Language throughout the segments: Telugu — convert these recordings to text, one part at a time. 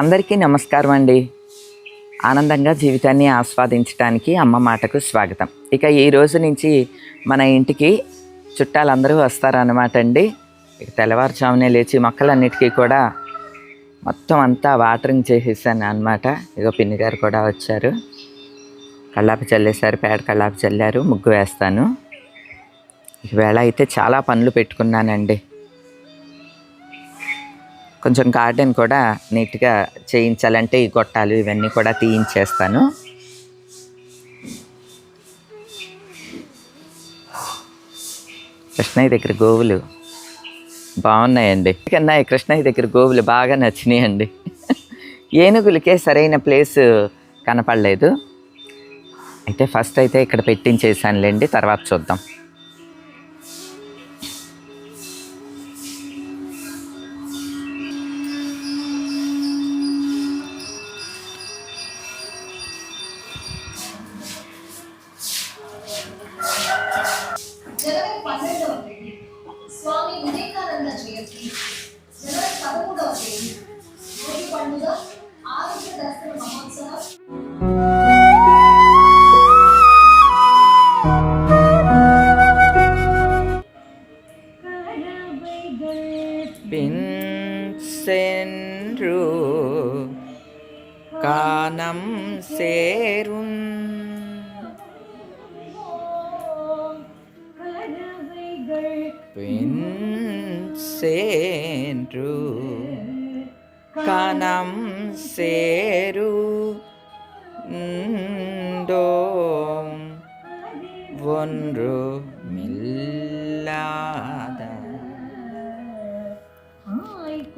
అందరికీ నమస్కారం అండి. ఆనందంగా జీవితాన్ని ఆస్వాదించడానికి అమ్మ మాటకు స్వాగతం. ఇక ఈ రోజు నుంచి మన ఇంటికి చుట్టాలందరూ వస్తారన్నమాట అండి. ఇక తెల్లవారుజామునే లేచి మొక్కలన్నిటికీ కూడా మొత్తం అంతా వాటరింగ్ చేసేసాను అనమాట ఇక పిన్ని గారు కూడా వచ్చారు. కళ్ళాపి చల్లేశారు పేడ కళ్ళాపి చల్లారు ముగ్గు వేస్తాను. ఈవేళ అయితే చాలా పనులు పెట్టుకున్నానండి. కొంచెం గార్డెన్ కూడా నీట్గా చేయించాలంటే ఈ గొట్టాలు ఇవన్నీ కూడా తీయించేస్తాను. కృష్ణయ్య దగ్గర గోవులు బాగున్నాయండి. కన్నా కృష్ణయ్య దగ్గర గోవులు బాగా నచ్చినాయండి. ఏనుగులకే సరైన ప్లేస్ కనపడలేదు. అయితే ఫస్ట్ అయితే ఇక్కడ పెట్టించేసానులేండి తర్వాత చూద్దాం. சென்று கானம் சேரும். பின் சேன்று கணம் சேரு ஒன்று மில்லாத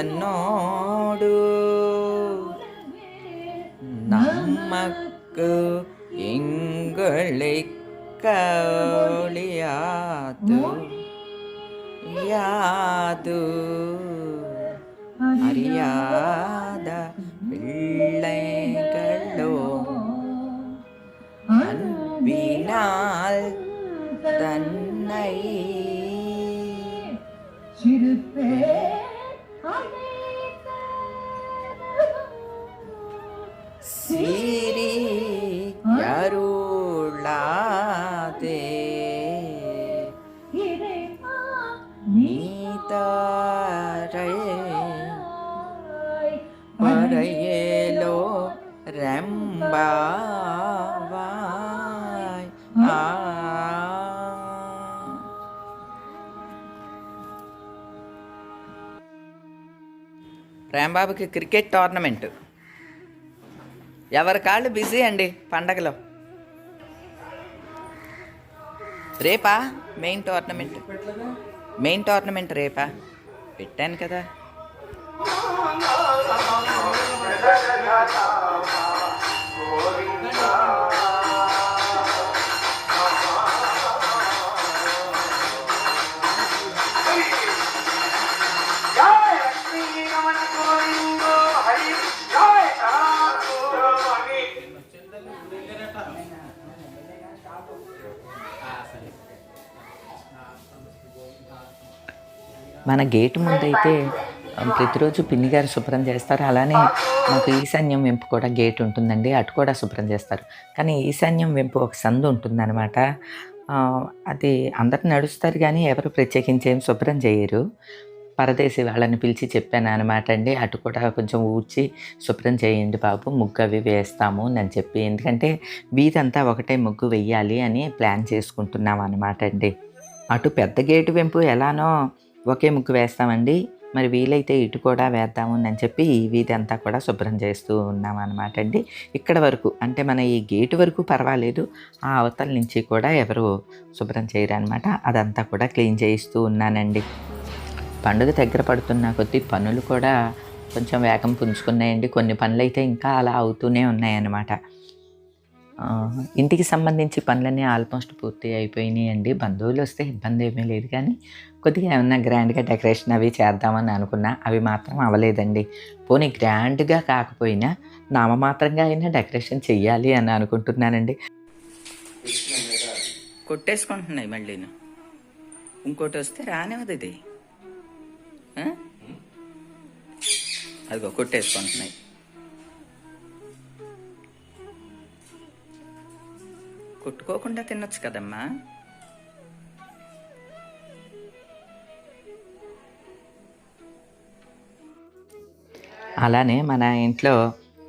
உந்தனோடு நமக்கு எங்களை கவலியாது. யாது அறியாத பிள்ளைகளோ. அன்பினால் தன்னை சிறுப்பே vai రాంబాబుకి క్రికెట్ టోర్నమెంట్. ఎవరి కాళ్ళు బిజీ అండి పండగలో? రేపా? Main tournament. మెయిన్ టోర్నమెంట్ రేపా? పెట్టాను కదా. మన గేటు ముందైతే ప్రతిరోజు పిన్ని గారు శుభ్రం చేస్తారు. అలానే మాకు ఈశాన్యం వెంపు కూడా గేట్ ఉంటుందండి. అటు కూడా శుభ్రం చేస్తారు. కానీ ఈశాన్యం వెంపు ఒక సందు ఉంటుందన్నమాట. అది అందరు నడుస్తారు కానీ ఎవరు ప్రత్యేకించి ఏం శుభ్రం చేయరు. పరదేశీ వాళ్ళని పిలిచి చెప్పాను అనమాట అండి. అటు కూడా కొంచెం ఊడ్చి శుభ్రం చేయండి బాబు ముగ్గు అవి వేస్తాము అని చెప్పి. ఎందుకంటే వీధంతా ఒకటే ముగ్గు వెయ్యాలి అని ప్లాన్ చేసుకుంటున్నాం అనమాట అండి. అటు పెద్ద గేటు వెంపు ఎలానో ఒకే ముగ్గు వేస్తామండి. మరి వీలైతే ఇటు కూడా వేద్దాము అని చెప్పి ఈ వీధి అంతా కూడా శుభ్రం చేస్తూ ఉన్నాం అనమాట అండి. ఇక్కడ వరకు అంటే మన ఈ గేటు వరకు పర్వాలేదు ఆ అవతల నుంచి కూడా ఎవరు శుభ్రం చేయరు అనమాట అదంతా కూడా క్లీన్ చేయిస్తూ ఉన్నానండి. పండుగ దగ్గర పడుతున్న కొద్దీ పనులు కూడా కొంచెం వేగం పుంజుకున్నాయండి. కొన్ని పనులు అయితే ఇంకా అలా అవుతూనే ఉన్నాయన్నమాట. ఇంటికి సంబంధించి పనులన్నీ ఆల్మోస్ట్ పూర్తి అయిపోయినాయి అండి బంధువులు వస్తే ఇబ్బంది ఏమీ లేదు కానీ కొద్దిగా ఏమన్నా గ్రాండ్గా డెకరేషన్ అవి చేద్దామని అనుకున్నా అవి మాత్రం అవ్వలేదండి. పోనీ గ్రాండ్గా కాకపోయినా నామమాత్రంగా అయినా డెకరేషన్ చెయ్యాలి అని అనుకుంటున్నానండి. కొట్టేసుకుంటున్నాయి మళ్ళీ ఇంకోటి వస్తే రానివ్వదు ఇది. అదిగో కొట్టేసుకుంటున్నాయి. కొట్టుకోకుండా తినొచ్చు కదమ్మా. అలానే మన ఇంట్లో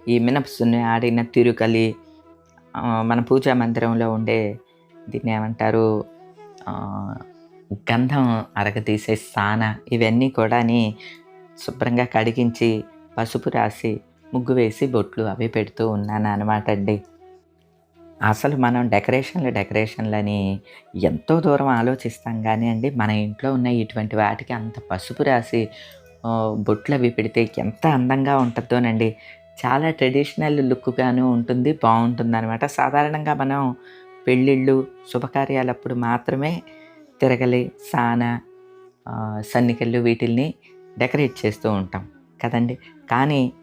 ఈ మినపసుని ఆడిన తిరుకలి మన పూజా మందిరంలో ఉండే దీన్ని ఏమంటారు గంధం అరగతీసే సాన ఇవన్నీ కూడాని శుభ్రంగా కడిగించి పసుపు రాసి ముగ్గు వేసి బొట్లు అవి పెడుతూ ఉన్నాను అనమాట అండి. అసలు మనం డెకరేషన్లు డెకరేషన్లని ఎంతో దూరం ఆలోచిస్తాం కానీ అండి మన ఇంట్లో ఉన్న ఇటువంటి వాటికి అంత పసుపు రాసి బొట్లు అవి పెడితే ఎంత అందంగా ఉంటుందోనండి. చాలా ట్రెడిషనల్ లుక్గాను ఉంటుంది బాగుంటుంది అనమాట సాధారణంగా మనం పెళ్ళిళ్ళు శుభకార్యాలప్పుడు మాత్రమే తిరగలి సాన సన్నికళ్ళు వీటిల్ని డెకరేట్ చేస్తూ ఉంటాం కదండి. కానీ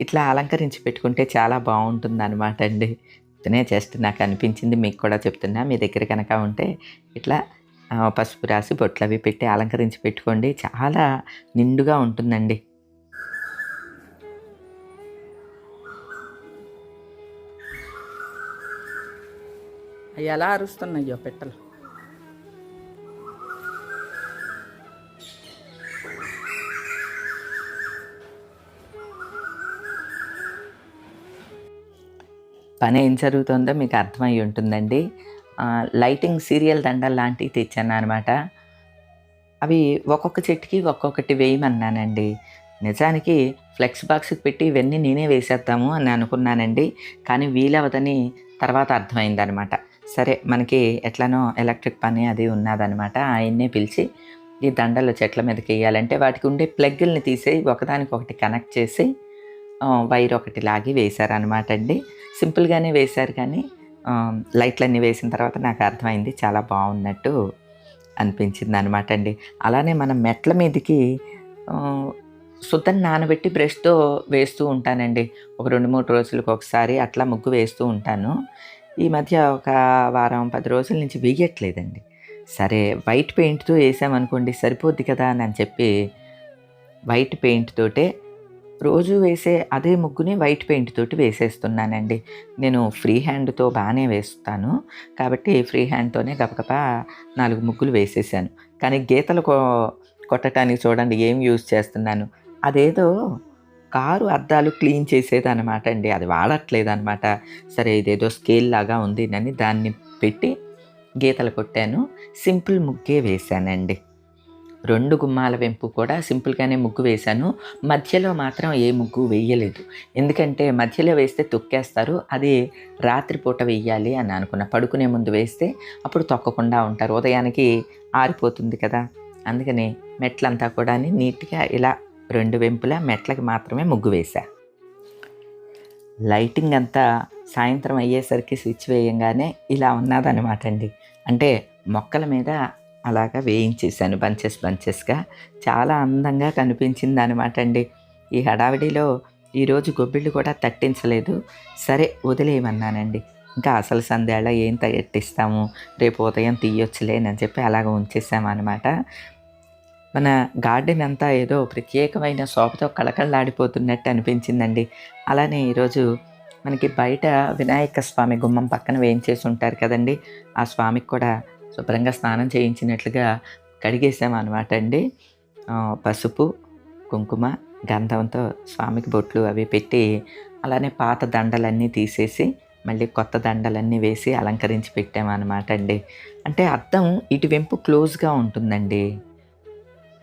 ఇట్లా అలంకరించి పెట్టుకుంటే చాలా బాగుంటుంది అనమాట అండి. ఇతనే జస్ట్ నాకు అనిపించింది మీకు కూడా చెప్తున్నా మీ దగ్గర కనుక ఉంటే ఇట్లా పసుపు రాసి బొట్లు అవి పెట్టి అలంకరించి పెట్టుకోండి. చాలా నిండుగా ఉంటుందండి. అవి ఎలా అరుస్తున్నాయో పెట్టలు? పని ఏం జరుగుతుందో మీకు అర్థమై ఉంటుందండి. లైటింగ్ సీరియల్ దండలు లాంటివి తెచ్చాను అనమాట అవి ఒక్కొక్క చెట్టుకి ఒక్కొక్కటి వేయమన్నానండి. నిజానికి ఫ్లెక్స్ బాక్స్కి పెట్టి ఇవన్నీ నేనే వేసేద్దాము అని అనుకున్నానండి. కానీ వీలవదని తర్వాత అర్థమైందనమాట సరే మనకి ఎట్లనో ఎలక్ట్రిక్ పని అది ఉన్నదనమాట ఆయన్నే పిలిచి ఈ దండలు చెట్ల మీదకి వేయాలంటే వాటికి ఉండే ప్లగ్గుల్ని తీసి ఒకదానికొకటి కనెక్ట్ చేసి వైర్ ఒకటి లాగి వేశారనమాట అండి. సింపుల్గానే వేశారు కానీ లైట్లన్నీ వేసిన తర్వాత నాకు అర్థమైంది చాలా బాగున్నట్టు అనిపించింది అనమాట అండి. అలానే మనం మెట్ల మీదకి ఆ, నానబెట్టి బ్రష్తో వేస్తూ ఉంటానండి. ఒక రెండు మూడు రోజులకు ఒకసారి అట్లా ముగ్గు వేస్తూ ఉంటాను. ఈ మధ్య ఒక వారం పది రోజుల నుంచి వేయట్లేదండి సరే వైట్ పెయింట్తో వేసామనుకోండి సరిపోద్ది కదా అని చెప్పి వైట్ పెయింట్ తోటే రోజు వేసే అదే ముగ్గుని వైట్ పెయింట్ తోటి వేసేస్తున్నానండి. నేను ఫ్రీ హ్యాండ్తో బాగానే వేస్తాను. కాబట్టి ఫ్రీ హ్యాండ్తోనే గబగబా నాలుగు ముగ్గులు వేసేసాను. కానీ గీతలు కొ- కొట్టడానికి చూడండి ఏం యూజ్ చేస్తున్నాను? అదేదో కారు అద్దాలు క్లీన్ చేసేది అనమాట అండి అది వాడట్లేదు అనమాట సరే ఇదేదో స్కేల్ లాగా ఉంది. అని దాన్ని పెట్టి గీతలు కొట్టాను. సింపుల్ ముగ్గే వేశానండి. రెండు గుమ్మాల వెంపు కూడా సింపుల్గానే ముగ్గు వేశాను. మధ్యలో మాత్రం ఏ ముగ్గు వేయలేదు. ఎందుకంటే మధ్యలో వేస్తే తొక్కేస్తారు. అది రాత్రిపూట వేయాలి అని అనుకున్న. పడుకునే ముందు వేస్తే అప్పుడు తొక్కకుండా ఉంటారు. ఉదయానికి ఆరిపోతుంది కదా. అందుకని మెట్లంతా కూడా నీట్గా ఇలా రెండు వెంపులా మెట్లకి మాత్రమే ముగ్గు వేశా. లైటింగ్ అంతా సాయంత్రం అయ్యేసరికి స్విచ్ వేయంగానే ఇలా ఉన్నదనమాట అండి. అంటే మొక్కల మీద అలాగా వేయించేసాను బంచెస్ బంచెస్గా. చాలా అందంగా కనిపించింది అనమాట అండి ఈ హడావిడిలో ఈరోజు గొబ్బిళ్ళు కూడా తట్టించలేదు. సరే వదిలేయమన్నానండి. ఇంకా అసలు సందేళ ఏం తగట్టిస్తాము? రేపు ఉదయం తీయొచ్చులేనని చెప్పి అలాగ ఉంచేసామన్నమాట మన గార్డెన్ అంతా ఏదో ప్రత్యేకమైన శోభతో కళకళలాడిపోతున్నట్టు అనిపించిందండి. అలానే ఈరోజు మనకి బయట వినాయక స్వామి గుమ్మం పక్కన వేయించేసి ఉంటారు కదండి. ఆ స్వామికి కూడా శుభ్రంగా స్నానం చేయించినట్లుగా కడిగేసామన్నమాట అండి. పసుపు కుంకుమ గంధంతో స్వామికి బొట్లు అవి పెట్టి అలానే పాత దండలన్నీ తీసేసి మళ్ళీ కొత్త దండలన్నీ వేసి అలంకరించి పెట్టామన్నమాట అండి. అంటే అర్థం ఇటు వెంపు క్లోజ్గా ఉంటుందండి.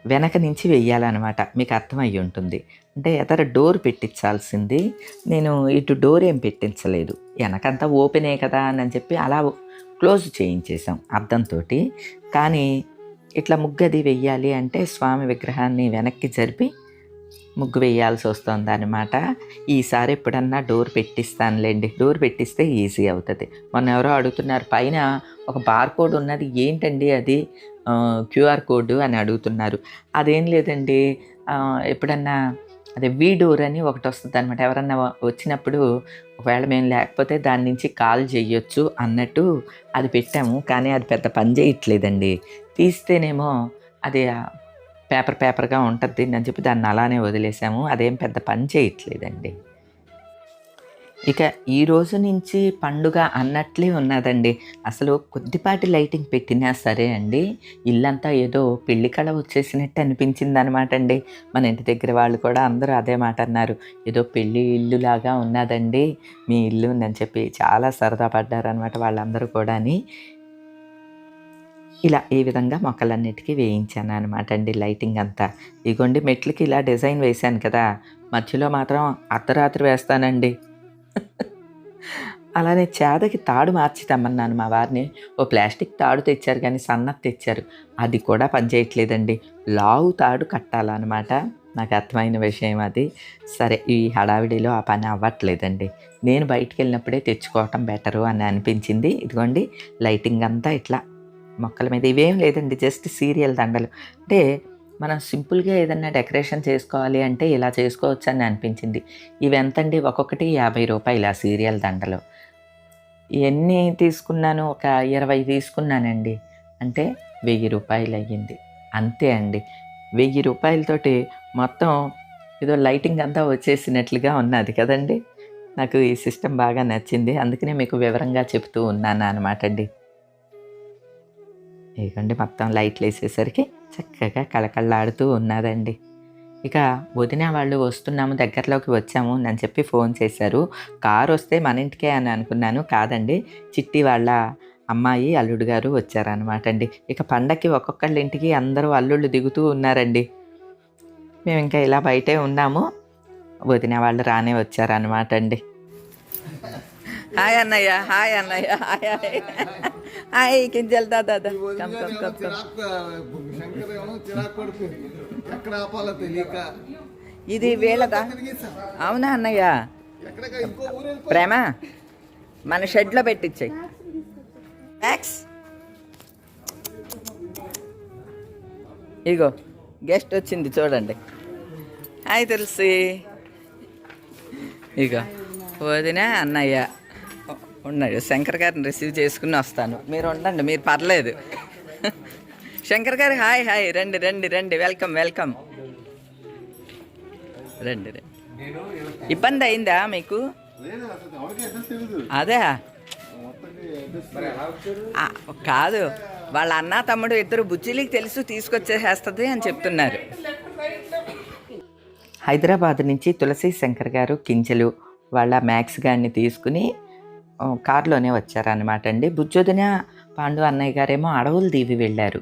వెనక నుంచి వెయ్యాలన్నమాట. మీకు అర్థమయ్యి ఉంటుంది. అంటే ఎదర డోర్ పెట్టించాల్సింది. నేను ఇటు డోర్ ఏం పెట్టించలేదు. వెనకంతా ఓపెనే కదా అని చెప్పి అలా క్లోజ్ చేయించేసాం అద్దంతో కానీ ఇట్లా ముగ్గది వెయ్యాలి అంటే స్వామి విగ్రహాన్ని వెనక్కి జరిపి ముగ్గు వేయాల్సి వస్తుంది అనమాట ఈసారి ఎప్పుడన్నా డోర్ పెట్టిస్తానులేండి. డోర్ పెట్టిస్తే ఈజీ అవుతుంది. మొన్న ఎవరో అడుగుతున్నారు పైన ఒక బార్ కోడ్ ఉన్నది ఏంటండి అది? క్యూఆర్ కోడ్ అని అడుగుతున్నారు. అదేం లేదండి. ఎప్పుడన్నా అదే వీ డోర్ అని ఒకటి వస్తుంది అనమాట ఎవరన్నా వచ్చినప్పుడు ఒకవేళ మేము లేకపోతే దాని నుంచి కాల్ చేయొచ్చు అన్నట్టు అది పెట్టాము. కానీ అది పెద్ద పని చేయట్లేదండి తీస్తేనేమో అది పేపర్ పేపర్గా ఉంటుంది అని చెప్పి దాన్ని అలానే వదిలేసాము. అదేం పెద్ద పని చేయట్లేదండి ఇక ఈ రోజు నుంచి పండుగ అన్నట్లే ఉన్నదండి. అసలు కొద్దిపాటి లైటింగ్ పెట్టినా సరే అండి ఇల్లంతా ఏదో పెళ్ళి కళ వచ్చేసినట్టు అనిపించింది అనమాట అండి. మన ఇంటి దగ్గర వాళ్ళు కూడా అందరూ అదే మాట అన్నారు. ఏదో పెళ్ళి ఇల్లు లాగా ఉన్నదండి మీ ఇల్లు ఉందని చెప్పి చాలా సరదా పడ్డారనమాట వాళ్ళందరూ కూడాని. ఇలా ఈ విధంగా మొక్కలన్నిటికీ వేయించాను అనమాట అండి లైటింగ్ అంతా. ఇగోండి మెట్లకి ఇలా డిజైన్ వేశాను కదా మధ్యలో మాత్రం అర్ధరాత్రి వేస్తానండి. అలానే చేదకి తాడు మార్చి తెమ్మన్నాను మా వారిని. ఓ ప్లాస్టిక్ తాడు తెచ్చారు కానీ సన్నది తెచ్చారు. అది కూడా పనిచేయట్లేదండి. లావు తాడు కట్టాలన్నమాట. నాకు అర్థమైన విషయం అది. సరే ఈ హడావిడిలో ఆ పని అవ్వట్లేదండి. నేను బయటికి వెళ్ళినప్పుడే తెచ్చుకోవటం బెటరు అని అనిపించింది. ఇదిగోండి లైటింగ్ అంతా ఇట్లా. మొక్కల మీద ఇవేం లేదండి జస్ట్ సీరియల్ దండలు. అంటే మనం సింపుల్గా ఏదన్నా డెకరేషన్ చేసుకోవాలి అంటే ఇలా చేసుకోవచ్చు అని అనిపించింది. ఇవి ఎంతండి ఒక్కొక్కటి యాభై రూపాయలు ఆ సీరియల్ దండలు. ఎన్ని తీసుకున్నాను? ఒక ఇరవై తీసుకున్నానండి. అంటే వెయ్యి రూపాయలు అయ్యింది. అంతే అండి. వెయ్యి రూపాయలతోటి మొత్తం ఏదో లైటింగ్ అంతా వచ్చేసినట్లుగా ఉన్నది కదండి? నాకు ఈ సిస్టమ్ బాగా నచ్చింది. అందుకనే మీకు వివరంగా చెప్తూ ఉన్నాను అనమాట అండి. ఇదిగోండి మొత్తం లైట్లు వేసేసరికి చక్కగా కళకళలాడుతూ ఉన్నదండి ఇక వదిన వాళ్ళు వస్తున్నాము దగ్గరలోకి వచ్చాము అని చెప్పి ఫోన్ చేశారు. కారు వస్తే మన ఇంటికే అని అనుకున్నాను కాదండి. చిట్టి వాళ్ళ అమ్మాయి అల్లుడు గారు వచ్చారనమాట అండి. ఇక పండక్కి ఒక్కొక్కళ్ళ ఇంటికి అందరూ అల్లుళ్ళు దిగుతూ ఉన్నారండి. మేము ఇంకా ఇలా బయటే ఉన్నాము. వదిన వాళ్ళు రానే వచ్చారనమాట అండి. హాయ్ అన్నయ్య హాయ్ అన్నయ్య హాయ్ కింజల్ దాదా కమ్ కమ్ కమ్ కమ్. ఇది వీళ్ళదా అవునా అన్నయ్య? ప్రేమ మన షెడ్లో పెట్టించాయి మ్యాక్స్ ఇగో గెస్ట్ వచ్చింది చూడండి. హాయ్ తులసి. ఇగో వదిన అన్నయ్య. ఉన్నాడు శంకర్ గారిని రిసీవ్ చేసుకుని వస్తాను. మీరు ఉండండి మీరు పర్లేదు. శంకర్ గారు హాయ్ హాయ్. రండి రండి రండి. వెల్కమ్ వెల్కమ్ రండి రండి. ఇబ్బంది అయిందా మీకు? అదే. కాదు. వాళ్ళ అన్న తమ్ముడు ఇద్దరు బుజ్జిలీకి తెలుసు తీసుకొచ్చేసేస్తుంది అని చెప్తున్నారు. హైదరాబాద్ నుంచి తులసి శంకర్ గారు కించెలు వాళ్ళ మ్యాక్స్ గారిని తీసుకుని కారులోనే వచ్చారనమాట అండి. బుజ్జొదిన పాండు అన్నయ్య గారేమో అడవులు దీవి వెళ్ళారు.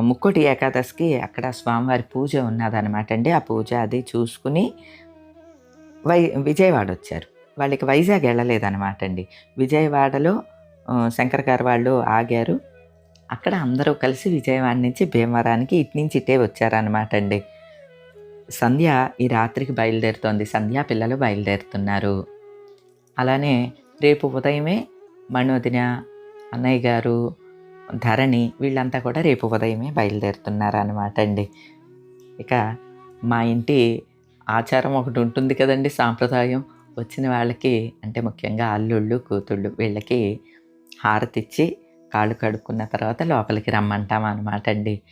ముక్కోటి ఏకాదశికి అక్కడ స్వామివారి పూజ ఉన్నదనమాట అండి. ఆ పూజ అది చూసుకుని వై విజయవాడ వచ్చారు. వాళ్ళకి వైజాగ్ వెళ్ళలేదనమాట అండి. విజయవాడలో శంకర్ గారు వాళ్ళు ఆగారు. అక్కడ అందరూ కలిసి విజయవాడ నుంచి భీమవరానికి ఇటు నుంచి ఇటే వచ్చారనమాట అండి. సంధ్య ఈ రాత్రికి బయలుదేరుతోంది. సంధ్య పిల్లలు బయలుదేరుతున్నారు. అలానే రేపు ఉదయమే మనోదిన అన్నయ్య గారు ధరణి వీళ్ళంతా కూడా రేపు ఉదయమే బయలుదేరుతున్నారు అనమాట అండి. ఇక మా ఇంటి ఆచారం ఒకటి ఉంటుంది కదండి సాంప్రదాయం. వచ్చిన వాళ్ళకి అంటే ముఖ్యంగా అల్లుళ్ళు కూతుళ్ళు వీళ్ళకి హారతిచ్చి కాళ్ళు కడుక్కున్న తర్వాత లోపలికి రమ్మంటాం అనమాట అండి.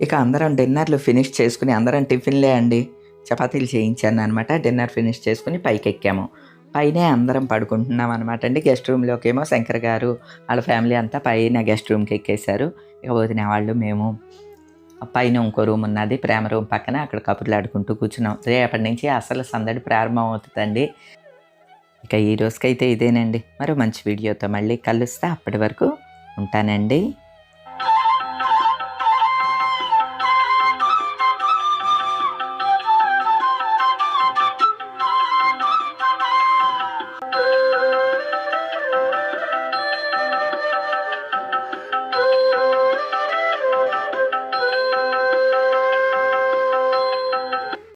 ఇక అందరం డిన్నర్లు ఫినిష్ చేసుకుని అందరం టిఫిన్లే అండి. చపాతీలు చేయించాను అనమాట డిన్నర్ ఫినిష్ చేసుకుని పైకి ఎక్కాము పైనే అందరం పడుకుంటున్నాం అనమాట అండి. గెస్ట్ రూమ్లోకి ఏమో శంకర్ గారు వాళ్ళ ఫ్యామిలీ అంతా పైన గెస్ట్ రూమ్కి ఎక్కేశారు. ఇక వదిన వాళ్ళు మేము పైన ఇంకో రూమ్ ఉన్నది ప్రేమ రూమ్ పక్కన అక్కడ కబుర్లు ఆడుకుంటూ కూర్చున్నాం. రేపటి నుంచి అసలు సందడి ప్రారంభం అవుతుందండి. ఇక ఈ రోజుకైతే ఇదేనండి. మరో మంచి వీడియోతో మళ్ళీ కలుస్తా. అప్పటి వరకు ఉంటానండి.